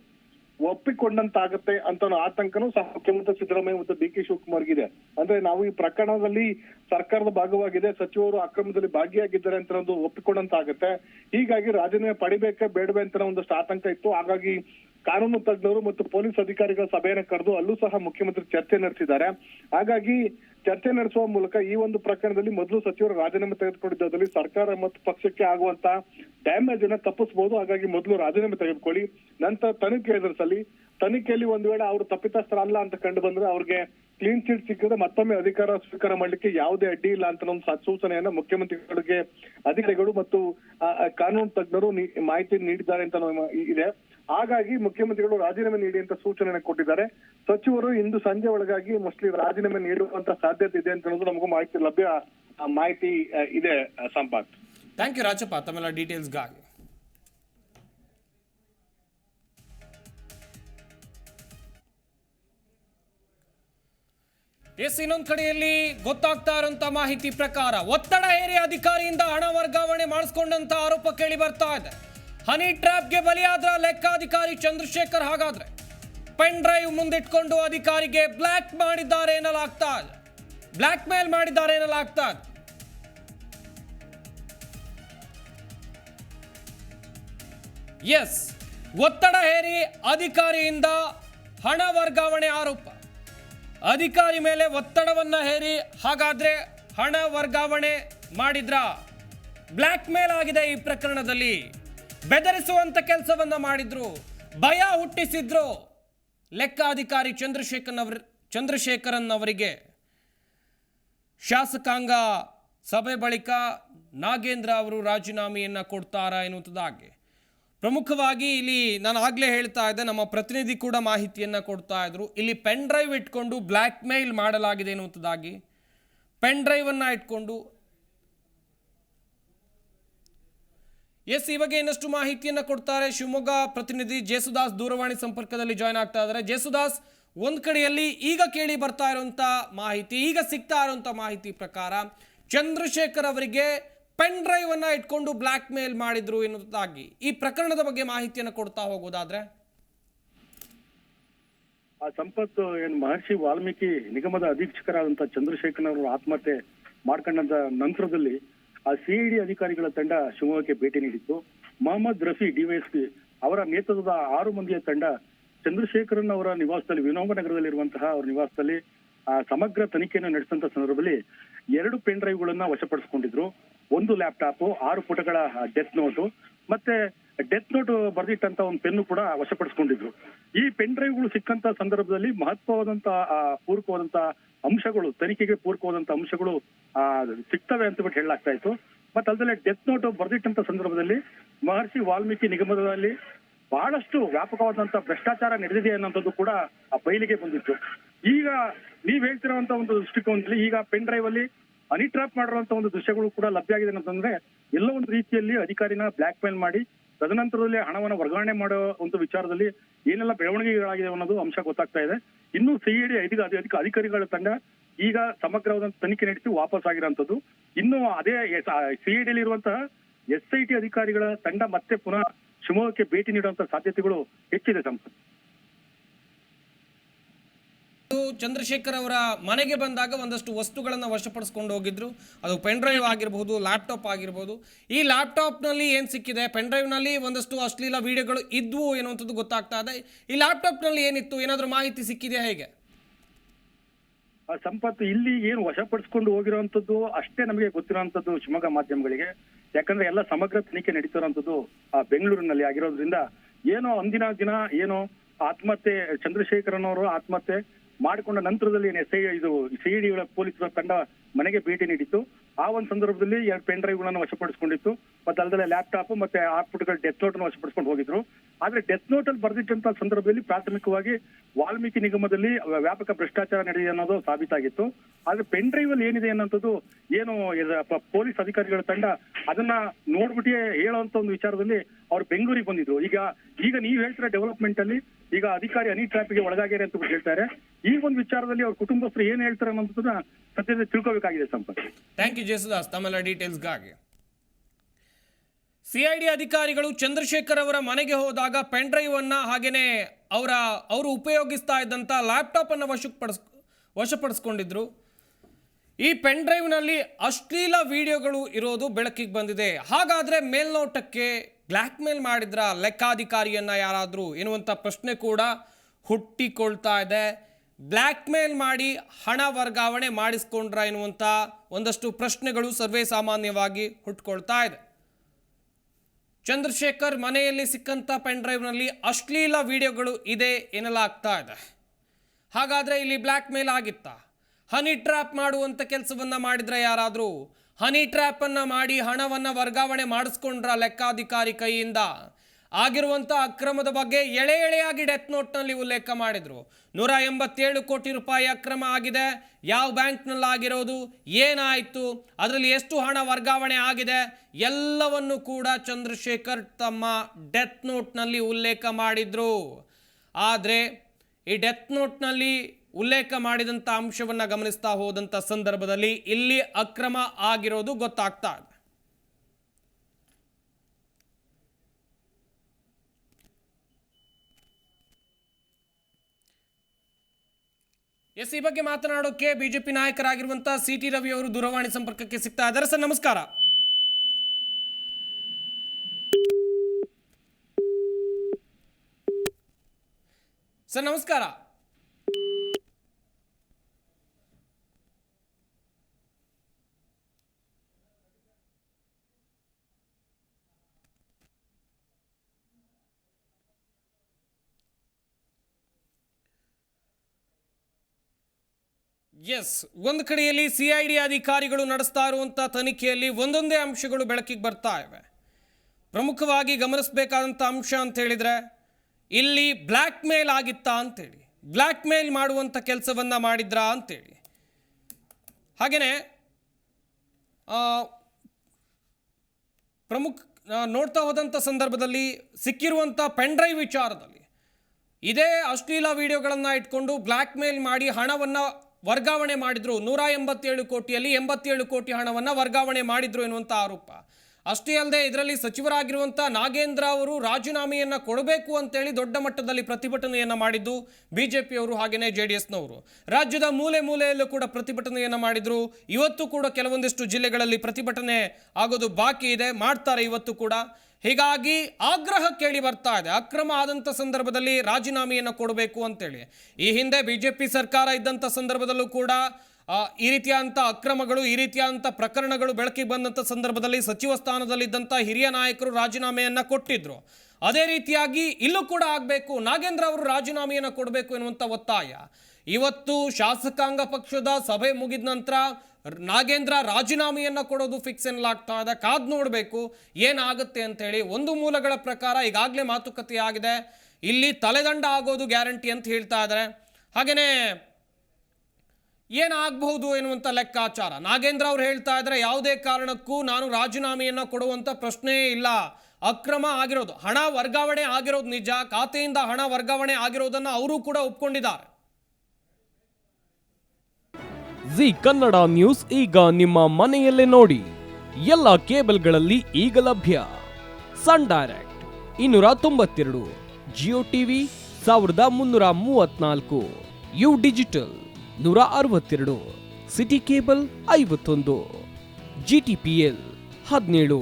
ಒಪ್ಪಿಕೊಂಡಂತಾಗತ್ತೆ ಅಂತ ಆತಂಕನೂ ಸಹ ಮುಖ್ಯಮಂತ್ರಿ ಸಿದ್ದರಾಮಯ್ಯ ಮತ್ತು ಡಿ ಕೆ ಶಿವಕುಮಾರ್ಗಿದೆ ಅಂದ್ರೆ ನಾವು ಈ ಪ್ರಕರಣದಲ್ಲಿ ಸರ್ಕಾರದ ಭಾಗವಾಗಿದೆ, ಸಚಿವರು ಅಕ್ರಮದಲ್ಲಿ ಭಾಗಿಯಾಗಿದ್ದಾರೆ ಅಂತ ಒಂದು ಒಪ್ಪಿಕೊಂಡಂತಾಗತ್ತೆ. ಹೀಗಾಗಿ ರಾಜೀನಾಮೆ ಪಡಿಬೇಕೆ ಬೇಡವೆ ಅಂತ ಒಂದಷ್ಟು ಆತಂಕ ಇತ್ತು. ಹಾಗಾಗಿ ಕಾನೂನು ತಜ್ಞರು ಮತ್ತು ಪೊಲೀಸ್ ಅಧಿಕಾರಿಗಳ ಸಭೆಯನ್ನು ಕರೆದು ಅಲ್ಲೂ ಸಹ ಮುಖ್ಯಮಂತ್ರಿ ಚರ್ಚೆ ನಡೆಸಿದ್ದಾರೆ. ಹಾಗಾಗಿ ಚರ್ಚೆ ನಡೆಸುವ ಮೂಲಕ ಈ ಒಂದು ಪ್ರಕರಣದಲ್ಲಿ ಮೊದಲು ಸಚಿವರು ರಾಜೀನಾಮೆ ತೆಗೆದುಕೊಂಡಿದ್ದಲ್ಲಿ ಸರ್ಕಾರ ಮತ್ತು ಪಕ್ಷಕ್ಕೆ ಆಗುವಂತ ಡ್ಯಾಮೇಜ್ ಅನ್ನ ತಪ್ಪಿಸಬಹುದು ಹಾಗಾಗಿ ಮೊದಲು ರಾಜೀನಾಮೆ ತೆಗೆದುಕೊಳ್ಳಿ. ನಂತರ ತನಿಖೆ ಎದುರಿಸಲಿ. ತನಿಖೆಯಲ್ಲಿ ಒಂದು ವೇಳೆ ಅವರು ತಪ್ಪಿತಸ್ಥರ ಅಲ್ಲ ಅಂತ ಕಂಡು ಬಂದ್ರೆ ಅವ್ರಿಗೆ ಕ್ಲೀನ್ ಚೀಟ್ ಸಿಕ್ಕಿದ್ರೆ ಮತ್ತೊಮ್ಮೆ ಅಧಿಕಾರ ಸ್ವೀಕಾರ ಮಾಡಲಿಕ್ಕೆ ಯಾವುದೇ ಅಡ್ಡಿ ಇಲ್ಲ ಅಂತ ಒಂದು ಸೂಚನೆಯನ್ನ ಮುಖ್ಯಮಂತ್ರಿಗಳಿಗೆ, ಅಧಿಕಾರಿಗಳು ಮತ್ತು ಕಾನೂನು ತಜ್ಞರು ಮಾಹಿತಿ ನೀಡಿದ್ದಾರೆ ಅಂತ ಇದೆ. ಹಾಗಾಗಿ ಮುಖ್ಯಮಂತ್ರಿಗಳು ರಾಜೀನಾಮೆ ನೀಡಿ ಅಂತ ಸೂಚನೆ ಕೊಟ್ಟಿದ್ದಾರೆ. ಸಚಿವರು ಇಂದು ಸಂಜೆ ಒಳಗಾಗಿ ಮೋಸ್ಟ್ಲಿ ರಾಜೀನಾಮೆ ನೀಡುವಂತ ಸಾಧ್ಯತೆ ಇದೆ ಅಂತ ಹೇಳೋದು ನಮಗೂ ಮಾಹಿತಿ ಲಭ್ಯ ಮಾಹಿತಿ ಇದೆ ಸಂಪಾತ್. Thank you Rajappa. ತಮ್ಮೆಲ್ಲ ಡೀಟೇಲ್ಸ್ಗಾಗಿ ಎಸ್ ಇನ್ನೊಂದು ಕಡೆಯಲ್ಲಿ ಗೊತ್ತಾಗ್ತಾ ಇರುವಂತ ಮಾಹಿತಿ ಪ್ರಕಾರ ಒತ್ತಡ ಹೇರಿ ಅಧಿಕಾರಿಯಿಂದ ಹಣ ವರ್ಗಾವಣೆ ಮಾಡಿಸ್ಕೊಂಡಂತ ಆರೋಪ ಕೇಳಿ ಬರ್ತಾ ಇದೆ. ಹನಿ ಟ್ರ್ಯಾಪ್ಗೆ ಬಲಿಯಾದ್ರ ಲೆಕ್ಕಾಧಿಕಾರಿ ಚಂದ್ರಶೇಖರ್ ಹಾಗಾದ್ರೆ. ಪೆನ್ ಡ್ರೈವ್ ಮುಂದಿಟ್ಕೊಂಡು ಅಧಿಕಾರಿಗೆ ಬ್ಲ್ಯಾಕ್ ಮಾಡಿದ್ದಾರೆ ಎನ್ನಲಾಗ್ತಾ ಇದೆ. ಬ್ಲ್ಯಾಕ್ ಮೇಲ್ ಮಾಡಿದ್ದಾರೆ ಎನ್ನಲಾಗ್ತಾ ಎಸ್, ಒತ್ತಡ ಹೇರಿ ಅಧಿಕಾರಿಯಿಂದ ಹಣ ವರ್ಗಾವಣೆ ಆರೋಪ. ಅಧಿಕಾರಿ ಮೇಲೆ ಒತ್ತಡವನ್ನ ಹೇರಿ ಹಾಗಾದ್ರೆ ಹಣ ವರ್ಗಾವಣೆ ಮಾಡಿದ್ರ? ಬ್ಲ್ಯಾಕ್ ಮೇಲ್ ಆಗಿದೆ ಈ ಪ್ರಕರಣದಲ್ಲಿ. ಬೆದರಿಸುವಂತ ಕೆಲಸವನ್ನ ಮಾಡಿದ್ರು, ಭಯ ಹುಟ್ಟಿಸಿದ್ರು. ಲೆಕ್ಕಾಧಿಕಾರಿ ಚಂದ್ರಶೇಖರ್ ಅವ್ರ ಚಂದ್ರಶೇಖರನ್ ಅವರಿಗೆ ಶಾಸಕಾಂಗ ಸಭೆ ಬಳಿಕ ನಾಗೇಂದ್ರ ಅವರು ರಾಜೀನಾಮೆಯನ್ನು ಕೊಡ್ತಾರಾ ಎನ್ನುವಂಥದ್ದಾಗಿ ಪ್ರಮುಖವಾಗಿ ಇಲ್ಲಿ ನಾನು ಆಗ್ಲೇ ಹೇಳ್ತಾ ಇದ್ದೆ, ನಮ್ಮ ಪ್ರತಿನಿಧಿ ಕೂಡ ಮಾಹಿತಿಯನ್ನ ಕೊಡ್ತಾ ಇದ್ರು. ಇಲ್ಲಿ ಪೆನ್ ಡ್ರೈವ್ ಇಟ್ಕೊಂಡು ಬ್ಲ್ಯಾಕ್ ಮೇಲ್ ಮಾಡಲಾಗಿದೆ ಎನ್ನುವಂಥದ್ದಾಗಿ. ಪೆನ್ ಡ್ರೈವ್ ಅನ್ನ ಇಟ್ಕೊಂಡು ಎಸ್, ಈ ಬಗ್ಗೆ ಇನ್ನಷ್ಟು ಮಾಹಿತಿಯನ್ನು ಕೊಡ್ತಾರೆ ಶಿವಮೊಗ್ಗ ಪ್ರತಿನಿಧಿ ಜೇಸುದಾಸ್ ದೂರವಾಣಿ ಸಂಪರ್ಕದಲ್ಲಿ ಜಾಯ್ನ್ ಆಗ್ತಾ ಇದ್ದಾರೆ. ಜೇಸುದಾಸ್, ಒಂದ್ ಕಡೆಯಲ್ಲಿ ಈಗ ಕೇಳಿ ಬರ್ತಾ ಇರುವಂತ ಮಾಹಿತಿ, ಈಗ ಸಿಗ್ತಾ ಇರುವಂತ ಮಾಹಿತಿ ಪ್ರಕಾರ ಚಂದ್ರಶೇಖರ್ ಅವರಿಗೆ ಪೆನ್ ಡ್ರೈವ್ ಅನ್ನ ಇಟ್ಕೊಂಡು ಬ್ಲಾಕ್ ಮೇಲ್ ಮಾಡಿದ್ರು ಎನ್ನುವುದಾಗಿ ಈ ಪ್ರಕರಣದ ಬಗ್ಗೆ ಮಾಹಿತಿಯನ್ನು ಕೊಡ್ತಾ ಹೋಗೋದಾದ್ರೆ. ಆ ಸಂಪತ್ ಏನ್ ಮಹರ್ಷಿ ವಾಲ್ಮೀಕಿ ನಿಗಮದ ಅಧೀಕ್ಷಕರಾದಂತ ಚಂದ್ರಶೇಖರ್ ಅವರು ಆತ್ಮಹತ್ಯೆ ಮಾಡ್ಕೊಂಡಂತ ನಂತರದಲ್ಲಿ ಆ ಸಿಐಡಿ ಅಧಿಕಾರಿಗಳ ತಂಡ ಶಿವಮೊಗ್ಗಕ್ಕೆ ಭೇಟಿ ನೀಡಿತ್ತು. ಮೊಹಮ್ಮದ್ ರಫಿ ಡಿವೈಎಸ್ಪಿ ಅವರ ನೇತೃತ್ವದ ಆರು ಮಂದಿಯ ತಂಡ ಚಂದ್ರಶೇಖರನ್ ಅವರ ನಿವಾಸದಲ್ಲಿ ವಿನೋಬ ನಗರದಲ್ಲಿರುವಂತಹ ಅವರ ನಿವಾಸದಲ್ಲಿ, ಆ, ಸಮಗ್ರ ತನಿಖೆಯನ್ನು ನಡೆಸಿದಂತ ಸಂದರ್ಭದಲ್ಲಿ ಎರಡು ಪೆನ್ ಡ್ರೈವ್ಗಳನ್ನ ವಶಪಡಿಸಿಕೊಂಡಿದ್ರು. ಒಂದು ಲ್ಯಾಪ್ಟಾಪ್, ಆರು ಪುಟಗಳ ಡೆತ್ ನೋಟು ಮತ್ತೆ ಡೆತ್ ನೋಟ್ ಬರೆದಿಟ್ಟಂತ ಒಂದು ಪೆನ್ನು ಕೂಡ ವಶಪಡಿಸಿಕೊಂಡಿದ್ರು. ಈ ಪೆನ್ ಡ್ರೈವ್ಗಳು ಸಿಕ್ಕಂತ ಸಂದರ್ಭದಲ್ಲಿ ಮಹತ್ವವಾದಂತಹ ಪೂರಕವಾದಂತಹ ಪೂರಕವಾದಂತ ಅಂಶಗಳು ತನಿಖೆಗೆ ಪೂರಕವಾದಂತ ಅಂಶಗಳು ಆ, ಸಿಗ್ತವೆ ಅಂತ ಬಿಟ್ಟು ಹೇಳಲಾಗ್ತಾ ಇತ್ತು. ಮತ್ತೆ ಅಲ್ಲದೆ ಡೆತ್ ನೋಟ್ ಬರೆದಿಟ್ಟಂತ ಸಂದರ್ಭದಲ್ಲಿ ಮಹರ್ಷಿ ವಾಲ್ಮೀಕಿ ನಿಗಮದಲ್ಲಿ ಬಹಳಷ್ಟು ವ್ಯಾಪಕವಾದಂತ ಭ್ರಷ್ಟಾಚಾರ ನಡೆದಿದೆ ಅನ್ನೋದು ಕೂಡ ಆ ಬಯಲಿಗೆ ಬಂದಿತ್ತು. ಈಗ ನೀವ್ ಹೇಳ್ತಿರುವಂತ ಒಂದು ದೃಷ್ಟಿಕೋನದಲ್ಲಿ ಈಗ ಪೆನ್ ಡ್ರೈವ್ ಅಲ್ಲಿ ಹನಿ ಟ್ರಾಪ್ ಮಾಡಿರುವಂತ ಒಂದು ದೃಶ್ಯಗಳು ಕೂಡ ಲಭ್ಯ ಆಗಿದೆ ಅಂತಂದ್ರೆ ಎಲ್ಲ ಒಂದು ರೀತಿಯಲ್ಲಿ ಅಧಿಕಾರಿನ ಬ್ಲಾಕ್ ಮೇಲ್ ಮಾಡಿ ತದನಂತರದಲ್ಲಿ ಹಣವನ್ನು ವರ್ಗಾವಣೆ ಮಾಡೋ ಒಂದು ವಿಚಾರದಲ್ಲಿ ಏನೆಲ್ಲ ಬೆಳವಣಿಗೆಗಳಾಗಿದೆ ಅನ್ನೋದು ಅಂಶ ಗೊತ್ತಾಗ್ತಾ ಇದೆ. ಇನ್ನು ಸಿಐಡಿ ಅಧಿಕ ಅಧಿಕಾರಿಗಳ ತಂಡ ಈಗ ಸಮಗ್ರವಾದ ತನಿಖೆ ನಡೆಸಿ ವಾಪಸ್ ಆಗಿರುವಂತದ್ದು ಇನ್ನು ಅದೇ ಸಿಐಡಿಯಲ್ಲಿ ಇರುವಂತಹ ಎಸ್ ಅಧಿಕಾರಿಗಳ ತಂಡ ಮತ್ತೆ ಪುನಃ ಶಿವಮೊಗ್ಗಕ್ಕೆ ಭೇಟಿ ನೀಡುವಂತ ಸಾಧ್ಯತೆಗಳು ಹೆಚ್ಚಿದೆ ಸಂಪತ್ ಚಂದ್ರಶೇಖರ್ ಅವರ ಮನೆಗೆ ಬಂದಾಗ ಒಂದಷ್ಟು ವಸ್ತುಗಳನ್ನು ವಶಪಡಿಸ್ಕೊಂಡು ಹೋಗಿದ್ರು. ಅದು ಪೆನ್ ಡ್ರೈವ್ ಆಗಿರ್ಬೋದು, ಲ್ಯಾಪ್ಟಾಪ್ ಆಗಿರ್ಬೋದು. ಈ ಲ್ಯಾಪ್ಟಾಪ್ನಲ್ಲಿ ಏನು ಸಿಕ್ಕಿದೆ? ಪೆನ್ ಡ್ರೈವ್ನಲ್ಲಿ ಒಂದಷ್ಟು ಅಶ್ಲೀಲ ವಿಡಿಯೋಗಳು ಇದ್ವು ಎನ್ನುವಂಥದ್ದು ಗೊತ್ತಾಗ್ತಾ ಇದೆ. ಈ ಲ್ಯಾಪ್ಟಾಪ್ನಲ್ಲಿ ಏನಿತ್ತು? ಏನಾದರೂ ಮಾಹಿತಿ ಸಿಕ್ಕಿದೆಯಾ ಹೇಗೆ? ಸಂಪತ್ತು ಇಲ್ಲಿ ಏನು ವಶಪಡಿಸಿಕೊಂಡು ಹೋಗಿರುವಂತದ್ದು ಅಷ್ಟೇ ನಮಗೆ ಗೊತ್ತಿರುವಂತದ್ದು ಶಿವಮೊಗ್ಗ ಮಾಧ್ಯಮಗಳಿಗೆ. ಯಾಕಂದ್ರೆ ಎಲ್ಲ ಸಮಗ್ರ ತನಿಖೆ ನಡೀತಿರುವಂಥದ್ದು ಆ ಬೆಂಗಳೂರಿನಲ್ಲಿ ಆಗಿರೋದ್ರಿಂದ ಏನೋ ಅಂದಿನ ದಿನ ಏನೋ ಆತ್ಮಹತ್ಯೆ ಚಂದ್ರಶೇಖರನ್ ಅವರು ಆತ್ಮಹತ್ಯೆ ಮಾಡಿಕೊಂಡ ನಂತರದಲ್ಲಿ ಇದು ಸಿಇಡಿಗಳ ಪೊಲೀಸರ ತಂಡ ಮನೆಗೆ ಭೇಟಿ ನೀಡಿತ್ತು. ಆ ಒಂದು ಸಂದರ್ಭದಲ್ಲಿ ಎರಡು ಪೆನ್ ಡ್ರೈವ್ಗಳನ್ನು ವಶಪಡಿಸಿಕೊಂಡಿತ್ತು. ಮತ್ತೆ ಅಲ್ಲದೆ ಲ್ಯಾಪ್ಟಾಪ್ ಮತ್ತೆ ಆರ್ಪುಟ್ಗಳ ಡೆತ್ ನೋಟ್ ವಶಪಡಿಸಿಕೊಂಡು ಹೋಗಿದ್ರು. ಆದ್ರೆ ಡೆತ್ ನೋಟ್ ಅಲ್ಲಿ ಬರೆದಿಟ್ಟಂತ ಸಂದರ್ಭದಲ್ಲಿ ಪ್ರಾಥಮಿಕವಾಗಿ ವಾಲ್ಮೀಕಿ ನಿಗಮದಲ್ಲಿ ವ್ಯಾಪಕ ಭ್ರಷ್ಟಾಚಾರ ನಡೆದಿದೆ ಅನ್ನೋದು ಸಾಬೀತಾಗಿತ್ತು. ಆದ್ರೆ ಪೆನ್ ಡ್ರೈವ್ ಅಲ್ಲಿ ಏನಿದೆ ಅನ್ನೋದು ಏನು ಪೊಲೀಸ್ ಅಧಿಕಾರಿಗಳ ತಂಡ ಅದನ್ನ ನೋಡ್ಬಿಟ್ಟು ಹೇಳುವಂತ ಒಂದು ವಿಚಾರದಲ್ಲಿ ಅವ್ರು ಬೆಂಗಳೂರಿಗೆ ಬಂದಿದ್ರು. ಈಗ ಈಗ ನೀವು ಹೇಳ್ತಿರೋ ಡೆವಲಪ್ಮೆಂಟ್ ಅಲ್ಲಿ, ಈಗ ಅಧಿಕಾರಿ ಅನಿ ಟ್ರಾಪಿಗೆ ಒಳಗಾಗಿದೆ ಅಂತ ಹೇಳ್ತಾರೆ. ಈ ಒಂದು ವಿಚಾರದಲ್ಲಿ ಅವ್ರ ಕುಟುಂಬಸ್ಥರು ಏನ್ ಹೇಳ್ತಾರೆ ಅನ್ನೋದನ್ನ ಸದ್ಯದ ತಿಳ್ಕೋಬೇಕಾಗಿದೆ ಸಂಪತ್. ಥ್ಯಾಂಕ್ ಯು ಜೇಸುದಾಸ್ ತಮ್ಮೆಲ್ಲ ಡೀಟೇಲ್ಸ್ಗಾಗಿ ಸಿಐಡಿ ಅಧಿಕಾರಿಗಳು ಚಂದ್ರಶೇಖರ್ ಅವರ ಮನೆಗೆ ಹೋದಾಗ ಪೆನ್ ಡ್ರೈವ್ ಅನ್ನ ಹಾಗೇನೆ ಅವರ, ಅವರು ಉಪಯೋಗಿಸ್ತಾ ಇದ್ದಂಥ ಲ್ಯಾಪ್ಟಾಪ್ ಅನ್ನು ವಶಪಡಿಸ್ ವಶಪಡಿಸ್ಕೊಂಡಿದ್ರು. ಈ ಪೆನ್ ಡ್ರೈವ್ನಲ್ಲಿ ಅಶ್ಲೀಲ ವಿಡಿಯೋಗಳು ಇರೋದು ಬೆಳಕಿಗೆ ಬಂದಿದೆ. ಹಾಗಾದ್ರೆ ಮೇಲ್ನೋಟಕ್ಕೆ ಬ್ಲ್ಯಾಕ್ ಮೇಲ್ ಮಾಡಿದ್ರ ಲೆಕ್ಕಾಧಿಕಾರಿಯನ್ನ ಯಾರಾದರೂ ಎನ್ನುವಂಥ ಪ್ರಶ್ನೆ ಕೂಡ ಹುಟ್ಟಿಕೊಳ್ತಾ ಇದೆ. ಬ್ಲ್ಯಾಕ್ ಮೇಲ್ ಮಾಡಿ ಹಣ ವರ್ಗಾವಣೆ ಮಾಡಿಸ್ಕೊಂಡ್ರ ಎನ್ನುವಂಥ ಒಂದಷ್ಟು ಪ್ರಶ್ನೆಗಳು ಸರ್ವೇ ಸಾಮಾನ್ಯವಾಗಿ ಹುಟ್ಕೊಳ್ತಾ ಇದೆ. ಚಂದ್ರಶೇಖರ್ ಮನೆಯಲ್ಲಿ ಸಿಕ್ಕಂಥ ಪೆನ್ ಡ್ರೈವ್ನಲ್ಲಿ ಅಶ್ಲೀಲ ವಿಡಿಯೋಗಳು ಇದೆ ಎನ್ನಲಾಗ್ತಾ ಇದೆ. ಹಾಗಾದರೆ ಇಲ್ಲಿ ಬ್ಲ್ಯಾಕ್ ಮೇಲ್ ಆಗಿತ್ತಾ? ಹನಿ ಟ್ರ್ಯಾಪ್ ಮಾಡುವಂಥ ಕೆಲಸವನ್ನು ಮಾಡಿದರೆ ಯಾರಾದರೂ? ಹನಿ ಟ್ರ್ಯಾಪನ್ನು ಮಾಡಿ ಹಣವನ್ನು ವರ್ಗಾವಣೆ ಮಾಡಿಸ್ಕೊಂಡ್ರ ಲೆಕ್ಕಾಧಿಕಾರಿ ಕೈಯಿಂದ ಆಗಿರುವಂತ ಅಕ್ರಮದ ಬಗ್ಗೆ ಎಳೆ ಎಳೆಯಾಗಿ ಡೆತ್ ನೋಟ್ನಲ್ಲಿ ಉಲ್ಲೇಖ ಮಾಡಿದ್ರು. ನೂರ ಎಂಬತ್ತೇಳು ಕೋಟಿ ರೂಪಾಯಿ ಅಕ್ರಮ ಆಗಿದೆ. ಯಾವ ಬ್ಯಾಂಕ್ನಲ್ಲಿ ಆಗಿರೋದು? ಏನಾಯಿತು? ಅದರಲ್ಲಿ ಎಷ್ಟು ಹಣ ವರ್ಗಾವಣೆ ಆಗಿದೆ? ಎಲ್ಲವನ್ನು ಕೂಡ ಚಂದ್ರಶೇಖರ್ ತಮ್ಮ ಡೆತ್ ನೋಟ್ನಲ್ಲಿ ಉಲ್ಲೇಖ ಮಾಡಿದ್ರು. ಆದರೆ ಈ ಡೆತ್ ನೋಟ್ನಲ್ಲಿ ಉಲ್ಲೇಖ ಮಾಡಿದಂಥ ಅಂಶವನ್ನು ಗಮನಿಸ್ತಾ ಹೋದಂಥ ಸಂದರ್ಭದಲ್ಲಿ ಇಲ್ಲಿ ಅಕ್ರಮ ಆಗಿರೋದು ಗೊತ್ತಾಗ್ತಾ ಎಸ್, ಈ ಬಗ್ಗೆ ಮಾತನಾಡೋಕೆ ಬಿಜೆಪಿ ನಾಯಕರಾಗಿರುವಂತಹ ಸಿ ಟಿ ರವಿ ಅವರು ದೂರವಾಣಿ ಸಂಪರ್ಕಕ್ಕೆ ಸಿಗ್ತಾ ಇದ್ದಾರೆ. ಸರ್, ನಮಸ್ಕಾರ. ಸರ್, ನಮಸ್ಕಾರ. ಎಸ್ ಒಂದು ಕಡೆಯಲ್ಲಿ ಸಿ ಐ ಡಿ ಅಧಿಕಾರಿಗಳು ನಡೆಸ್ತಾ ಇರುವಂಥ ತನಿಖೆಯಲ್ಲಿ ಒಂದೊಂದೇ ಅಂಶಗಳು ಬೆಳಕಿಗೆ ಬರ್ತಾ ಇವೆ. ಪ್ರಮುಖವಾಗಿ ಗಮನಿಸಬೇಕಾದಂಥ ಅಂಶ ಅಂತ ಹೇಳಿದ್ರೆ, ಇಲ್ಲಿ ಬ್ಲ್ಯಾಕ್ ಮೇಲ್ ಆಗಿತ್ತಾ ಅಂತೇಳಿ. ಬ್ಲ್ಯಾಕ್ ಮೇಲ್ ಮಾಡುವಂಥ ಕೆಲಸವನ್ನು ಮಾಡಿದ್ರಾ ಅಂತೇಳಿ. ಹಾಗೆಯೇ ಪ್ರಮುಖ ನೋಡ್ತಾ ಹೋದಂಥ ಸಂದರ್ಭದಲ್ಲಿ ಸಿಕ್ಕಿರುವಂಥ ಪೆನ್ ಡ್ರೈವ್ ವಿಚಾರದಲ್ಲಿ ಇದೇ ಅಶ್ಲೀಲ ವಿಡಿಯೋಗಳನ್ನು ಇಟ್ಕೊಂಡು ಬ್ಲ್ಯಾಕ್ ಮೇಲ್ ಮಾಡಿ ಹಣವನ್ನು ವರ್ಗಾವಣೆ ಮಾಡಿದ್ರು. ನೂರ ಎಂಬತ್ತೇಳು ಕೋಟಿಯಲ್ಲಿ ಎಂಬತ್ತೇಳು ಕೋಟಿ ಹಣವನ್ನು ವರ್ಗಾವಣೆ ಮಾಡಿದ್ರು ಎನ್ನುವಂಥ ಆರೋಪ. ಅಷ್ಟೇ ಅಲ್ಲದೆ ಇದರಲ್ಲಿ ಸಚಿವರಾಗಿರುವಂಥ ನಾಗೇಂದ್ರ ಅವರು ರಾಜೀನಾಮೆಯನ್ನು ಕೊಡಬೇಕು ಅಂತೇಳಿ ದೊಡ್ಡ ಮಟ್ಟದಲ್ಲಿ ಪ್ರತಿಭಟನೆಯನ್ನು ಮಾಡಿದ್ದು ಬಿಜೆಪಿಯವರು ಹಾಗೆಯೇ ಜೆ ಡಿ ಎಸ್ನವರು ರಾಜ್ಯದ ಮೂಲೆ ಮೂಲೆಯಲ್ಲೂ ಕೂಡ ಪ್ರತಿಭಟನೆಯನ್ನು ಮಾಡಿದರು. ಇವತ್ತು ಕೂಡ ಕೆಲವೊಂದಿಷ್ಟು ಜಿಲ್ಲೆಗಳಲ್ಲಿ ಪ್ರತಿಭಟನೆ ಆಗೋದು ಬಾಕಿ ಇದೆ. ಮಾಡ್ತಾರೆ ಇವತ್ತು ಕೂಡ. ಹೀಗಾಗಿ ಆಗ್ರಹ ಕೇಳಿ ಬರ್ತಾ ಇದೆ. ಅಕ್ರಮ ಆದಂಥ ಸಂದರ್ಭದಲ್ಲಿ ರಾಜೀನಾಮೆಯನ್ನು ಕೊಡಬೇಕು ಅಂತೇಳಿ. ಈ ಹಿಂದೆ ಬಿ ಜೆ ಪಿ ಸರ್ಕಾರ ಇದ್ದಂಥ ಸಂದರ್ಭದಲ್ಲೂ ಕೂಡ ಈ ರೀತಿಯಾದಂಥ ಅಕ್ರಮಗಳು, ಈ ರೀತಿಯಾದಂಥ ಪ್ರಕರಣಗಳು ಬೆಳಕಿಗೆ ಬಂದಂಥ ಸಂದರ್ಭದಲ್ಲಿ ಸಚಿವ ಸ್ಥಾನದಲ್ಲಿದ್ದಂಥ ಹಿರಿಯ ನಾಯಕರು ರಾಜೀನಾಮೆಯನ್ನು ಕೊಟ್ಟಿದ್ರು. ಅದೇ ರೀತಿಯಾಗಿ ಇಲ್ಲೂ ಕೂಡ ಆಗಬೇಕು. ನಾಗೇಂದ್ರ ಅವರು ರಾಜೀನಾಮೆಯನ್ನು ಕೊಡಬೇಕು ಎನ್ನುವಂಥ ಒತ್ತಾಯ. ಇವತ್ತು ಶಾಸಕಾಂಗ ಪಕ್ಷದ ಸಭೆ ಮುಗಿದ ನಂತರ ನಾಗೇಂದ್ರ ರಾಜೀನಾಮೆಯನ್ನು ಕೊಡೋದು ಫಿಕ್ಸ್ ಎನ್ನಲಾಗ್ತಾ ಇದೆ. ಕಾದ್ ನೋಡಬೇಕು. ಏನಾಗುತ್ತೆ ಅಂತೇಳಿ ಒಂದು ಮೂಲಗಳ ಪ್ರಕಾರ ಈಗಾಗಲೇ ಮಾತುಕತೆ ಆಗಿದೆ ಇಲ್ಲಿ ತಲೆದಂಡ ಆಗೋದು ಗ್ಯಾರಂಟಿ ಅಂತ ಹೇಳ್ತಾ ಇದ್ದಾರೆ. ಹಾಗೆಯೇ ಏನಾಗಬಹುದು ಎನ್ನುವಂಥ ಲೆಕ್ಕಾಚಾರ. ನಾಗೇಂದ್ರ ಅವ್ರು ಹೇಳ್ತಾ ಇದ್ರೆ ಯಾವುದೇ ಕಾರಣಕ್ಕೂ ನಾನು ರಾಜೀನಾಮೆಯನ್ನು ಕೊಡುವಂಥ ಪ್ರಶ್ನೆಯೇ ಇಲ್ಲ. ಅಕ್ರಮ ಆಗಿರೋದು, ಹಣ ವರ್ಗಾವಣೆ ಆಗಿರೋದು ನಿಜ, ಖಾತೆಯಿಂದ ಹಣ ವರ್ಗಾವಣೆ ಆಗಿರೋದನ್ನು ಅವರು ಕೂಡ ಒಪ್ಕೊಂಡಿದ್ದಾರೆ. ಜಿ ಕನ್ನಡ ನ್ಯೂಸ್ ಈಗ ನಿಮ್ಮ ಮನೆಯಲ್ಲೇ ನೋಡಿ. ಎಲ್ಲ ಕೇಬಲ್ಗಳಲ್ಲಿ ಈಗ ಲಭ್ಯ. ಸನ್ ಡೈರೆಕ್ಟ್ ಇನ್ನೂರ ತೊಂಬತ್ತೆರಡು, ಜಿಯೋ ಟಿವಿ ಸಾವಿರದ ಮುನ್ನೂರ ಮೂವತ್ನಾಲ್ಕು, ಯು ಡಿಜಿಟಲ್ ನೂರ ಅರವತ್ತೆರಡು, ಸಿಟಿ ಕೇಬಲ್ ಐವತ್ತೊಂದು, ಜಿ ಟಿ ಪಿ ಎಲ್ ಹದಿನೇಳು.